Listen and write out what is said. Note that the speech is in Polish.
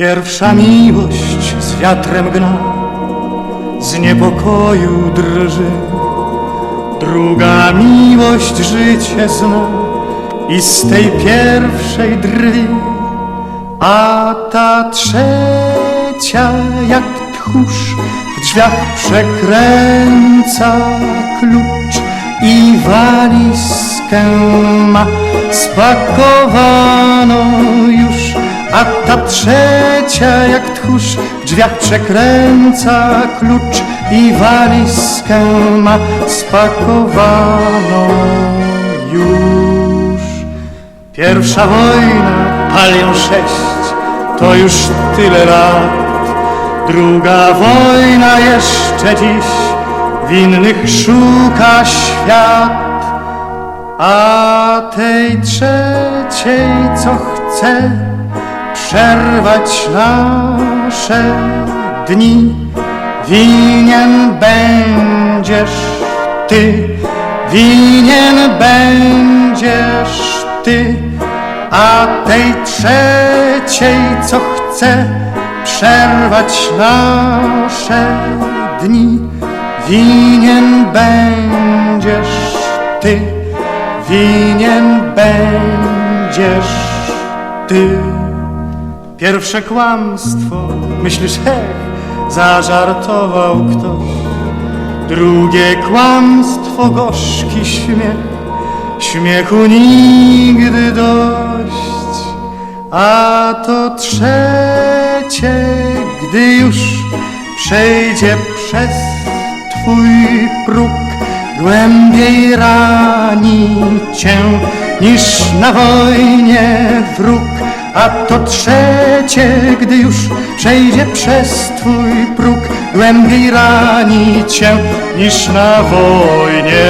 Pierwsza miłość z wiatrem gna, z niepokoju drży. Druga miłość życie zna i z tej pierwszej drwi. A ta trzecia jak tchórz w drzwiach przekręca klucz i walizkę ma spakowaną. A ta trzecia jak tchórz w drzwiach przekręca klucz i walizkę ma spakowaną już. Pierwsza wojna, palią sześć, to już tyle lat. Druga wojna jeszcze dziś, winnych szuka świat. A tej trzeciej, co chce przerwać nasze dni, winien będziesz ty, winien będziesz ty, a tej trzeciej, co chce przerwać nasze dni, winien będziesz ty, winien będziesz ty. Pierwsze kłamstwo, myślisz, hej, zażartował ktoś. Drugie kłamstwo, gorzki śmiech, śmiechu nigdy dość. A to trzecie, gdy już przejdzie przez twój próg, głębiej rani cię niż na wojnie wróg. A to trzecie, gdy już przejdzie przez twój próg, głębiej rani cię niż na wojnie.